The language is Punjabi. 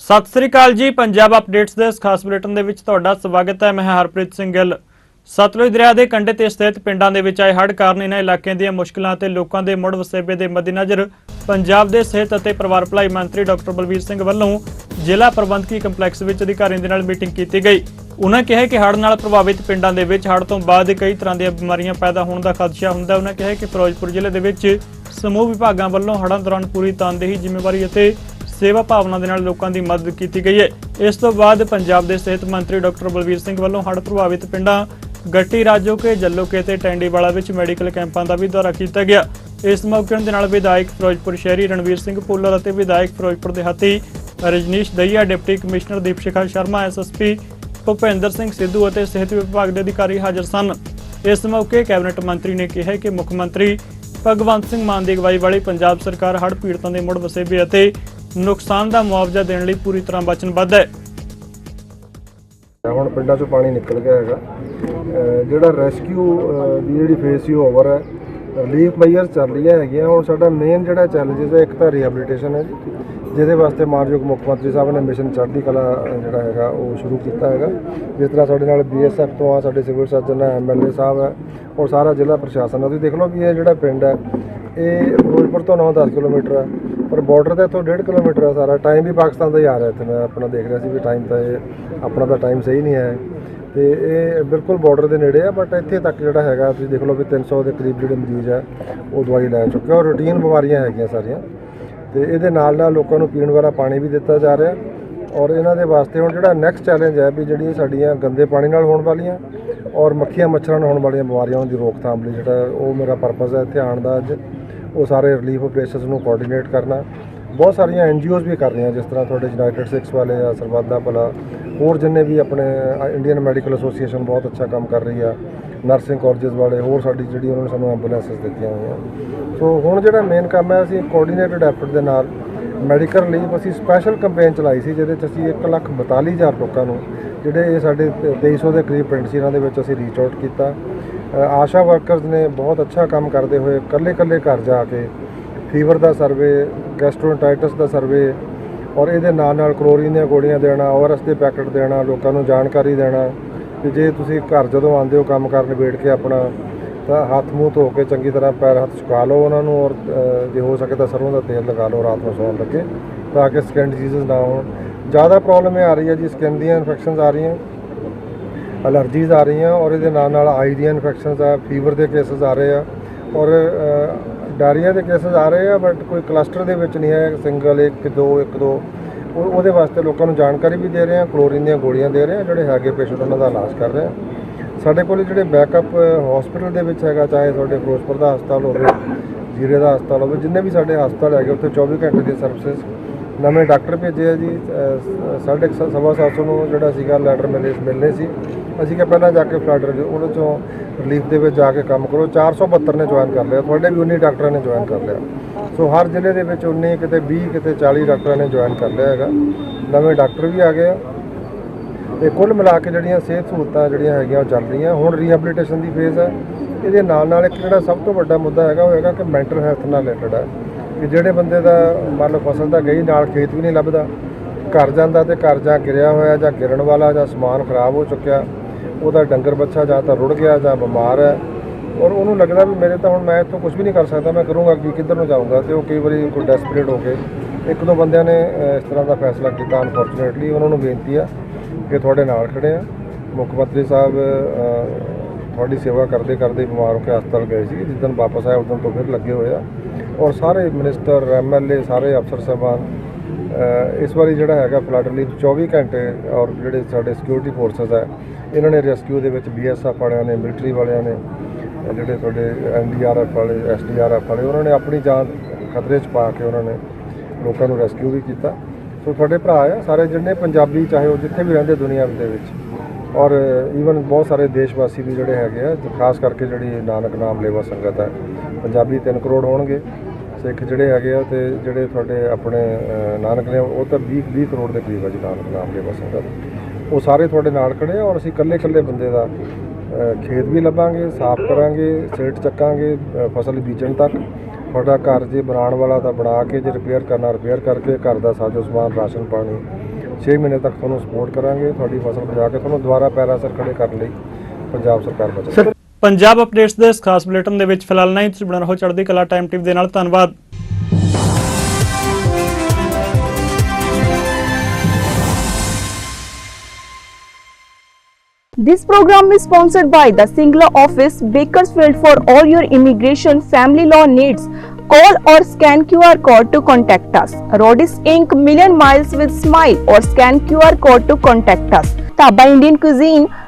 ਸਤਿ ਸ੍ਰੀ ਅਕਾਲ ਜੀ, ਪੰਜਾਬ ਅਪਡੇਟਸ ਦੇ ਇਸ ਖਾਸ ਬੁਲੇਟਿਨ ਦੇ ਵਿੱਚ ਤੁਹਾਡਾ ਸਵਾਗਤ ਹੈ। ਮੈਂ ਹਰਪ੍ਰੀਤ ਸਿੰਘ ਗਿੱਲ। ਸਤਲੁਜ ਦਰਿਆ ਦੇ ਕੰਢੇ ਤੇ ਸਥਿਤ ਪਿੰਡਾਂ ਦੇ ਵਿੱਚ ਆਏ ਹੜ੍ਹ ਕਾਰਨ ਇਹਨਾਂ ਇਲਾਕਿਆਂ ਦੀਆਂ ਮੁਸ਼ਕਲਾਂ ਤੇ ਲੋਕਾਂ ਦੇ ਮੁੜ ਵਸੇਬੇ ਦੇ ਮੱਦੇਨਜ਼ਰ ਪੰਜਾਬ ਦੇ ਸਿਹਤ ਅਤੇ ਪਰਿਵਾਰ ਭਲਾਈ ਮੰਤਰੀ ਡਾਕਟਰ ਬਲਬੀਰ ਸਿੰਘ ਵੱਲੋਂ ਜ਼ਿਲ੍ਹਾ ਪ੍ਰਬੰਧਕੀ ਕੰਪਲੈਕਸ ਵਿੱਚ ਅਧਿਕਾਰੀਆਂ ਦੇ ਨਾਲ ਮੀਟਿੰਗ ਕੀਤੀ ਗਈ। ਉਹਨਾਂ ਕਿਹਾ ਕਿ ਹੜ੍ਹ ਨਾਲ ਪ੍ਰਭਾਵਿਤ ਪਿੰਡਾਂ ਦੇ ਵਿੱਚ ਹੜ੍ਹ ਤੋਂ ਬਾਅਦ ਕਈ ਤਰ੍ਹਾਂ ਦੀਆਂ ਬਿਮਾਰੀਆਂ ਪੈਦਾ ਹੋਣ ਦਾ ਖਦਸ਼ਾ ਹੁੰਦਾ ਹੈ। ਉਹਨਾਂ ਕਿਹਾ ਕਿ ਫਿਰੋਜ਼ਪੁਰ ਜ਼ਿਲ੍ਹੇ ਦੇ ਵਿੱਚ ਸਮੂਹ ਵਿਭਾਗਾਂ ਵੱਲੋਂ ਹੜ੍ਹਾਂ ਦੌਰਾਨ ਪੂਰੀ ਤਨਦੇਹੀ ਜ਼ਿੰਮੇਵਾਰੀ ਅਤੇ ਸੇਵਾ ਭਾਵਨਾ ਦੇ ਨਾਲ ਲੋਕਾਂ ਦੀ ਮਦਦ ਕੀਤੀ ਗਈ ਹੈ। ਇਸ ਤੋਂ ਬਾਅਦ ਪੰਜਾਬ ਦੇ ਸਿਹਤ ਮੰਤਰੀ ਡਾਕਟਰ ਬਲਵੀਰ ਸਿੰਘ ਵੱਲੋਂ ਹੜ੍ਹ ਪ੍ਰਭਾਵਿਤ ਪਿੰਡਾਂ ਗੱਟੀ, ਰਾਜੋਕੇ, ਜੱਲੋਕੇ ਤੇ ਟੈਂਡੀਵਾਲਾ ਵਿੱਚ ਮੈਡੀਕਲ ਕੈਂਪਾਂ ਦਾ ਵੀ ਦੌਰਾ ਕੀਤਾ ਗਿਆ। ਇਸ ਮੌਕੇ ਦੇ ਨਾਲ ਵਿਧਾਇਕ ਫਿਰੋਜ਼ਪੁਰ ਸ਼ਹਿਰੀ ਰਣਵੀਰ ਸਿੰਘ ਭੁੱਲਰ ਅਤੇ ਵਿਧਾਇਕ ਫਿਰੋਜ਼ਪੁਰ ਦੇਹਾਤੀ Rajneesh Dahiya, deputy commissioner Deepshikha Sharma SSP Bhupinder Singh Sidhu ਅਤੇ ਸਿਹਤ ਵਿਭਾਗ ਦੇ ਅਧਿਕਾਰੀ ਹਾਜ਼ਰ ਸਨ। ਇਸ ਮੌਕੇ ਕੈਬਨਿਟ ਮੰਤਰੀ ਨੇ ਕਿਹਾ ਕਿ ਮੁੱਖ ਮੰਤਰੀ ਭਗਵੰਤ ਸਿੰਘ ਮਾਨ ਦੀ ਅਗਵਾਈ ਵਾਲੀ ਪੰਜਾਬ ਸਰਕਾਰ ਹੜ੍ਹ ਪੀੜਤਾਂ ਦੇ ਮੁੜ ਵਸੇਬੇ ਅਤੇ ਨੁਕਸਾਨ ਦਾ ਮੁਆਵਜ਼ਾ ਦੇਣ ਲਈ ਪੂਰੀ ਤਰ੍ਹਾਂ ਵਚਨਬੱਧ ਹੈ। ਹੁਣ ਪਿੰਡਾਂ ਚੋਂ ਪਾਣੀ ਨਿਕਲ ਗਿਆ ਹੈਗਾ। ਜਿਹੜਾ ਰੈਸਕਿਊ ਦੀ ਜਿਹੜੀ ਫੇਸ ਸੀ ਓਵਰ ਹੈ। ਰਿਲੀਫ ਮੇਜਰ ਚੱਲ ਰਹੀਆਂ ਹੈਗੀਆਂ, ਹੁਣ ਸਾਡਾ ਮੇਨ ਜਿਹੜਾ ਚੈਲੰਜਸ ਹੈ, ਇੱਕ ਤਾਂ ਰੀਹੈਬਿਲਿਟੇਸ਼ਨ ਹੈ ਜੀ, ਜਿਹਦੇ ਵਾਸਤੇ ਮਾਨਯੋਗ ਮੁੱਖ ਮੰਤਰੀ ਸਾਹਿਬ ਨੇ ਮਿਸ਼ਨ ਚੜ੍ਹਦੀ ਕਲਾ ਜਿਹੜਾ ਹੈਗਾ, ਉਹ ਸ਼ੁਰੂ ਕੀਤਾ ਹੈਗਾ। ਜਿਸ ਤਰ੍ਹਾਂ ਸਾਡੇ ਨਾਲ ਬੀਐਸਐਫ ਤੋਂ ਆ, ਸਾਡੇ ਸਿਵਲ ਸਰਜਨ ਹੈ ਐਮਐਲਏ ਸਾਹਿਬ ਹੈ, ਔਰ ਸਾਰਾ ਜ਼ਿਲ੍ਹਾ ਪ੍ਰਸ਼ਾਸਨ ਹੈ। ਤੁਸੀਂ ਦੇਖ ਲਓ ਵੀ ਇਹ ਜਿਹੜਾ ਪਿੰਡ ਹੈ, ਇਹ ਫਿਰੋਜ਼ਪੁਰ ਤੋਂ 9-10 ਕਿਲੋਮੀਟਰ ਹੈ ਪਰ ਬਾਰਡਰ ਤੇ ਇੱਥੋਂ 1.5 ਕਿਲੋਮੀਟਰ ਹੈ ਸਾਰਾ। ਟਾਈਮ ਵੀ ਪਾਕਿਸਤਾਨ ਦਾ ਹੀ ਆ ਰਿਹਾ ਇੱਥੇ, ਮੈਂ ਆਪਣਾ ਦੇਖ ਰਿਹਾ ਸੀ ਵੀ ਟਾਈਮ ਤਾਂ ਇਹ, ਆਪਣਾ ਤਾਂ ਟਾਈਮ ਸਹੀ ਨਹੀਂ ਹੈ। ਤੇ ਇਹ ਬਿਲਕੁਲ ਬਾਰਡਰ ਦੇ ਨੇੜੇ ਆ ਬਟ ਇੱਥੇ ਤੱਕ ਜਿਹੜਾ ਹੈਗਾ, ਤੁਸੀਂ ਦੇਖ ਲਓ ਵੀ 300 ਦੇ ਕਰੀਬ ਜਿਹੜੇ ਮਰੀਜ਼ ਆ, ਉਹ ਦਵਾਈ ਲੈ ਚੁੱਕੇ ਔਰ ਰੂਟੀਨ ਬਿਮਾਰੀਆਂ ਹੈਗੀਆਂ ਸਾਰੀਆਂ। ਤੇ ਇਹਦੇ ਨਾਲ ਨਾਲ ਲੋਕਾਂ ਨੂੰ ਪੀਣ ਵਾਲਾ ਪਾਣੀ ਵੀ ਦਿੱਤਾ ਜਾ ਰਿਹਾ ਔਰ ਇਹਨਾਂ ਦੇ ਵਾਸਤੇ ਹੁਣ ਜਿਹੜਾ ਨੈਕਸਟ ਚੈਲੰਜ ਹੈ ਵੀ ਜਿਹੜੀਆਂ ਸਾਡੀਆਂ ਗੰਦੇ ਪਾਣੀ ਨਾਲ ਹੋਣ ਵਾਲੀਆਂ ਔਰ ਮੱਖੀਆਂ ਮੱਛਰਾਂ ਨਾਲ ਹੋਣ ਵਾਲੀਆਂ ਬਿਮਾਰੀਆਂ ਦੀ ਰੋਕਥਾਮ ਲਈ ਜਿਹੜਾ ਉਹ ਮੇਰਾ ਪਰਪਸ ਹੈ ਇੱਥੇ ਆਉਣ ਦਾ ਅੱਜ ਉਹ ਸਾਰੇ ਰਿਲੀਫ ਆਪਰੇਸ਼ਨਸ ਨੂੰ ਕੋਆਰਡੀਨੇਟ ਕਰਨਾ। ਬਹੁਤ ਸਾਰੀਆਂ ਐਨਜੀਓਜ਼ ਵੀ ਕਰ ਰਹੀਆਂ, ਜਿਸ ਤਰ੍ਹਾਂ ਤੁਹਾਡੇ ਯੂਨਾਈਟਿਡ ਸਿਕਸ ਵਾਲੇ ਆ, ਸਰਬੱਤ ਭਲਾ। ਹੋਰ ਜਿੰਨੇ ਵੀ ਆਪਣੇ ਇੰਡੀਅਨ ਮੈਡੀਕਲ ਐਸੋਸੀਏਸ਼ਨ ਬਹੁਤ ਅੱਛਾ ਕੰਮ ਕਰ ਰਹੀ ਆ ਨਰਸਿੰਗ ਕਾਲਜਸ ਵਾਲੇ, ਹੋਰ ਸਾਡੀ ਜਿਹੜੀ ਉਹਨਾਂ ਨੇ ਸਾਨੂੰ ਐਂਬੂਲੈਂਸਸ ਦਿੱਤੀਆਂ ਹੋਈਆਂ। ਸੋ ਹੁਣ ਜਿਹੜਾ ਮੇਨ ਕੰਮ ਹੈ, ਅਸੀਂ ਕੋਆਰਡੀਨੇਟਡ ਐਫਰਟ ਦੇ ਨਾਲ ਮੈਡੀਕਲ ਲਈ ਅਸੀਂ ਸਪੈਸ਼ਲ ਕੈਂਪੇਨ ਚਲਾਈ ਸੀ, ਜਿਹਦੇ 'ਚ ਅਸੀਂ 142000 ਲੋਕਾਂ ਨੂੰ, ਜਿਹੜੇ ਇਹ ਸਾਡੇ 2300 ਦੇ ਕਰੀਬ ਪਿੰਡ ਸੀ, ਇਹਨਾਂ ਦੇ ਵਿੱਚ ਅਸੀਂ ਰੀਚ ਆਊਟ ਕੀਤਾ। ਆਸ਼ਾ ਵਰਕਰਸ ਨੇ ਬਹੁਤ ਅੱਛਾ ਕੰਮ ਕਰਦੇ ਹੋਏ ਕੱਲੇ-ਕੱਲੇ ਘਰ ਜਾ ਕੇ ਫੀਵਰ ਦਾ ਸਰਵੇ ਗੈਸਟ੍ਰੋਇੰਟਾਈਟਸ ਦਾ ਸਰਵੇ ਔਰ ਇਹਦੇ ਨਾਲ ਨਾਲ ਕਲੋਰੀਨ ਦੀਆਂ ਗੋਲੀਆਂ ਦੇਣਾ ਓਆਰਐਸ ਦੇ ਪੈਕਟ ਦੇਣਾ, ਲੋਕਾਂ ਨੂੰ ਜਾਣਕਾਰੀ ਦੇਣਾ ਕਿ ਜੇ ਤੁਸੀਂ ਘਰ ਜਦੋਂ ਆਉਂਦੇ ਹੋ ਕੰਮ ਕਰਨ ਵੇੜ ਕੇ ਆਪਣਾ, ਤਾਂ ਹੱਥ ਮੂੰਹ ਧੋ ਕੇ ਚੰਗੀ ਤਰ੍ਹਾਂ ਪੈਰ ਹੱਥ ਸੁਕਾ ਲਓ ਉਹਨਾਂ ਨੂੰ ਔਰ ਜੇ ਹੋ ਸਕੇ ਤਾਂ ਸਰੋਂ ਦਾ ਤੇਲ ਲਗਾ ਲਓ, ਰਾਤ ਨੂੰ ਸੌਣ ਲੱਗੇ ਤਾਂ ਕਿ ਸਕਿਨ ਡਿਜ਼ੀਜ਼ ਨਾ ਹੋਣ। ਜ਼ਿਆਦਾ ਪ੍ਰੋਬਲਮ ਇਹ ਆ ਰਹੀ ਹੈ ਜੀ ਸਕਿਨ ਦੀਆਂ ਇਨਫੈਕਸ਼ਨਸ ਆ ਰਹੀਆਂ ਅਲਰਜੀਜ਼ ਆ ਰਹੀਆਂ ਔਰ ਇਹਦੇ ਨਾਲ ਨਾਲ ਆਈ ਦੀਆਂ ਇਨਫੈਕਸ਼ਨਸ ਆ ਫੀਵਰ ਦੇ ਕੇਸਸ ਆ ਰਹੇ ਆ ਔਰ ਡਾਇਰੀਆ ਦੇ ਕੇਸਸ ਆ ਰਹੇ ਆ ਬਟ ਕੋਈ ਕਲਸਟਰ ਦੇ ਵਿੱਚ ਨਹੀਂ ਹੈ ਸਿੰਗਲ ਇੱਕ ਦੋ ਇੱਕ ਦੋ। ਉਹ ਉਹਦੇ ਵਾਸਤੇ ਲੋਕਾਂ ਨੂੰ ਜਾਣਕਾਰੀ ਵੀ ਦੇ ਰਹੇ ਆ ਕਲੋਰੀਨ ਦੀਆਂ ਗੋਲੀਆਂ ਦੇ ਰਹੇ ਆ ਜਿਹੜੇ ਹੈਗੇ ਪੇਸ਼ੈਂਟ ਉਹਨਾਂ ਦਾ ਇਲਾਜ ਕਰ ਰਹੇ ਆ ਸਾਡੇ ਕੋਲ ਜਿਹੜੇ ਬੈਕਅਪ ਹਸਪੀਟਲ ਦੇ ਵਿੱਚ ਹੈਗਾ ਚਾਹੇ ਤੁਹਾਡੇ ਫਿਰੋਜ਼ਪੁਰ ਦਾ ਹਸਪਤਾਲ ਹੋਵੇ ਜੀਰੇ ਦਾ ਹਸਪਤਾਲ ਹੋਵੇ ਜਿੰਨੇ ਵੀ ਸਾਡੇ ਹਸਪਤਾਲ ਹੈਗੇ ਉੱਥੇ 24 ਘੰਟੇ ਦੀ ਸਰਵਿਸਿਜ਼ ਨਵੇਂ ਡਾਕਟਰ ਭੇਜੇ ਆ ਜੀ ਅਹ, ਸਾਢੇ ਕੁ ਸੱਤ- ਸਵਾ ਸੱਤ ਸੌ ਨੂੰ ਜਿਹੜਾ ਸੀਗਾ ਲੈਟਰ ਮਿਲੇ ਮਿਲਨੇ ਸੀ। ਅਸੀਂ ਕਿ ਪਹਿਲਾਂ ਜਾ ਕੇ ਫਲੱਡ ਰਿਲੀਫ ਉਹਦੇ ਚੋਂ ਰਿਲੀਫ ਦੇ ਵਿੱਚ ਜਾ ਕੇ ਕੰਮ ਕਰੋ। 472 ਨੇ ਜੁਆਇਨ ਕਰ ਲਿਆ। ਤੁਹਾਡੇ ਵੀ 19 ਡਾਕਟਰਾਂ ਨੇ ਜੁਆਇਨ ਕਰ ਲਿਆ। ਸੋ ਹਰ ਜ਼ਿਲ੍ਹੇ ਦੇ ਵਿੱਚ 19 ਕਿਤੇ 20 ਕਿਤੇ 40 ਡਾਕਟਰਾਂ ਨੇ ਜੁਆਇਨ ਕਰ ਲਿਆ ਹੈਗਾ। ਨਵੇਂ ਡਾਕਟਰ ਵੀ ਆ ਗਏ ਆ। ਤੇ ਕੁੱਲ ਮਿਲਾ ਕੇ ਜਿਹੜੀਆਂ ਸਿਹਤ ਸਹੂਲਤਾਂ ਜਿਹੜੀਆਂ ਹੈਗੀਆਂ ਉਹ ਚੱਲ ਰਹੀਆਂ। ਹੁਣ ਰੀਹੈਬਿਲਿਟੇਸ਼ਨ ਦੀ ਫੇਜ਼ ਹੈ। ਇਹਦੇ ਨਾਲ ਨਾਲ ਇੱਕ ਜਿਹੜਾ ਸਭ ਤੋਂ ਵੱਡਾ ਮੁੱਦਾ ਹੈਗਾ, ਉਹ ਹੈਗਾ ਕਿ ਮੈਂਟਲ ਹੈਲਥ ਨਾਲ ਰਿਲੇਟਡ ਹੈ। ਕਿ ਜਿਹੜੇ ਬੰਦੇ ਦਾ ਮੰਨ ਲਓ ਫਸਲ ਦਾ ਗਈ, ਨਾਲ ਖੇਤ ਵੀ ਨਹੀਂ ਲੱਭਦਾ। ਘਰ ਜਾਂਦਾ ਤੇ ਘਰ ਜਾ ਗਿਰਿਆ ਹੋਇਆ ਜਾਂ ਗਿਰਨ ਵਾਲਾ ਜਾਂ ਸਮਾਨ ਖਰਾਬ ਹੋ ਚੁੱਕਿਆ। ਉਹਦਾ ਡੰਗਰ ਬੱਚਾ ਜਾਂ ਤਾਂ ਰੁੜ ਗਿਆ ਜਾਂ ਬਿਮਾਰ ਹੈ। ਔਰ ਉਹਨੂੰ ਲੱਗਦਾ ਵੀ ਮੇਰੇ ਤਾਂ ਹੁਣ ਮੈਂ ਇੱਥੋਂ ਕੁਝ ਵੀ ਨਹੀਂ ਕਰ ਸਕਦਾ, ਮੈਂ ਕਰੂੰਗਾ ਕਿ, ਕਿੱਧਰ ਨੂੰ ਜਾਊਂਗਾ? ਤੇ ਉਹ ਕਈ ਵਾਰੀ ਕੋਈ ਡੈਸਪਰੇਟ ਹੋ ਕੇ ਇੱਕ ਦੋ ਬੰਦਿਆਂ ਨੇ ਇਸ ਤਰ੍ਹਾਂ ਦਾ ਫੈਸਲਾ ਕੀਤਾ ਅਨਫੋਰਚੂਨੇਟਲੀ ਉਹਨਾਂ ਨੂੰ ਬੇਨਤੀ ਆ ਕਿ ਤੁਹਾਡੇ ਨਾਲ ਖੜੇ ਆ। ਮੁੱਖ ਮੰਤਰੀ ਸਾਹਿਬ ਤੁਹਾਡੀ ਸੇਵਾ ਕਰਦੇ ਕਰਦੇ ਬਿਮਾਰ ਹੋ ਕੇ ਹਸਪਤਾਲ ਗਏ ਸੀ। ਜਿੱਦਣ ਵਾਪਸ ਆਏ ਉਸ ਤੋਂ ਫਿਰ ਲੱਗੇ ਹੋਏ ਆ। ਔਰ ਸਾਰੇ ਮਿਨਿਸਟਰ ਐਮਐਲਏ ਸਾਰੇ ਅਫਸਰ, ਸਾਹਿਬਾਨ ਇਸ ਵਾਰੀ ਜਿਹੜਾ ਹੈਗਾ ਫਲੱਡ ਰਿਲੀਫ 24 ਘੰਟੇ ਔਰ ਜਿਹੜੇ ਸਾਡੇ ਸਿਕਿਉਰਿਟੀ ਫੋਰਸਸ ਹੈ, ਇਹਨਾਂ ਨੇ ਰੈਸਕਿਊ ਦੇ ਵਿੱਚ ਬੀਐਸਐਫ ਵਾਲਿਆਂ ਨੇ ਮਿਲਟਰੀ ਵਾਲਿਆਂ ਨੇ, ਜਿਹੜੇ ਤੁਹਾਡੇ ਐਨਡੀਆਰਐਫ ਵਾਲੇ ਐਸਡੀਆਰਐਫ ਵਾਲੇ, ਉਹਨਾਂ ਨੇ ਆਪਣੀ ਜਾਨ ਖਤਰੇ 'ਚ ਪਾ ਕੇ ਉਹਨਾਂ ਨੇ ਲੋਕਾਂ ਨੂੰ ਰੈਸਕਿਊ ਵੀ ਕੀਤਾ। ਸੋ ਤੁਹਾਡੇ ਭਰਾ ਆ, ਸਾਰੇ ਜਿੰਨੇ ਪੰਜਾਬੀ ਚਾਹੇ ਉਹ ਜਿੱਥੇ ਵੀ ਰਹਿੰਦੇ ਦੁਨੀਆ ਦੇ ਵਿੱਚ, ਔਰ ਈਵਨ ਬਹੁਤ ਸਾਰੇ ਦੇਸ਼ ਵਾਸੀ ਵੀ ਜਿਹੜੇ ਹੈਗੇ ਆ, ਖਾਸ ਕਰਕੇ ਜਿਹੜੀ ਨਾਨਕ ਨਾਮ ਲੇਵਾ ਸੰਗਤ ਹੈ, ਪੰਜਾਬੀ 3 ਕਰੋੜ ਹੋਣਗੇ। ਸਿੱਖ ਜਿਹੜੇ ਹੈਗੇ ਆ ਤੇ ਜਿਹੜੇ ਤੁਹਾਡੇ ਆਪਣੇ ਨਾਨਕ ਨੇ, ਉਹ ਤਾਂ 20 20 ਕਰੋੜ ਦੇ ਕਰੀਬ ਆ ਜੀ ਨਾਨਕ, ਨਾਮ ਲੇਵਾ ਸੰਗਤ ਉਹ ਸਾਰੇ ਤੁਹਾਡੇ ਨਾਲ ਖੜੇ ਆ ਔਰ ਅਸੀਂ ਇਕੱਲੇ ਇਕੱਲੇ ਬੰਦੇ ਦਾ ਖੇਤ ਵੀ ਲੱਭਾਂਗੇ, ਸਾਫ਼ ਕਰਾਂਗੇ ਸਿਲਟ ਚੱਕਾਂਗੇ ਫਸਲ ਬੀਜਣ ਤੱਕ। ਤੁਹਾਡਾ ਘਰ ਜੇ ਬਣਾਉਣ ਵਾਲਾ ਤਾਂ ਬਣਾ ਕੇ ਜੇ ਰਿਪੇਅਰ ਕਰਨਾ ਰਿਪੇਅਰ ਕਰਕੇ ਘਰ ਦਾ ਸਾਜੋ ਸਮਾਨ, ਰਾਸ਼ਨ, ਪਾਣੀ 6 ਮਹੀਨੇ ਤੱਕ ਤੁਹਾਨੂੰ ਸਪੋਰਟ ਕਰਾਂਗੇ। ਤੁਹਾਡੀ ਫਸਲ ਬਚਾ ਕੇ ਤੁਹਾਨੂੰ ਦੁਬਾਰਾ ਪੈਰਾਂ ਸਿਰ ਖੜੇ ਕਰਨ ਲਈ ਪੰਜਾਬ ਸਰਕਾਰ ਬਚਾਏ ਪੰਜਾਬ ਅਪਡੇਟਸ ਦੇ ਇਸ ਖਾਸ ਬੁਲੇਟਿਨ ਦੇ ਵਿੱਚ ਫਿਲਹਾਲ ਨਹੀਂ ਤੁਸੀਂ ਬਣਾ ਰਹੋ ਚੜ੍ਹਦੀ ਕਲਾ ਟਾਈਮ ਟਿਪ ਦੇ ਨਾਲ ਧੰਨਵਾਦ This program is sponsored by the Singla office, Bakersfield for all your immigration family law needs. Call or scan QR code to contact us. Rodis Inc. Million Miles with Smile or scan QR code to contact us. Taba Indian Cuisine,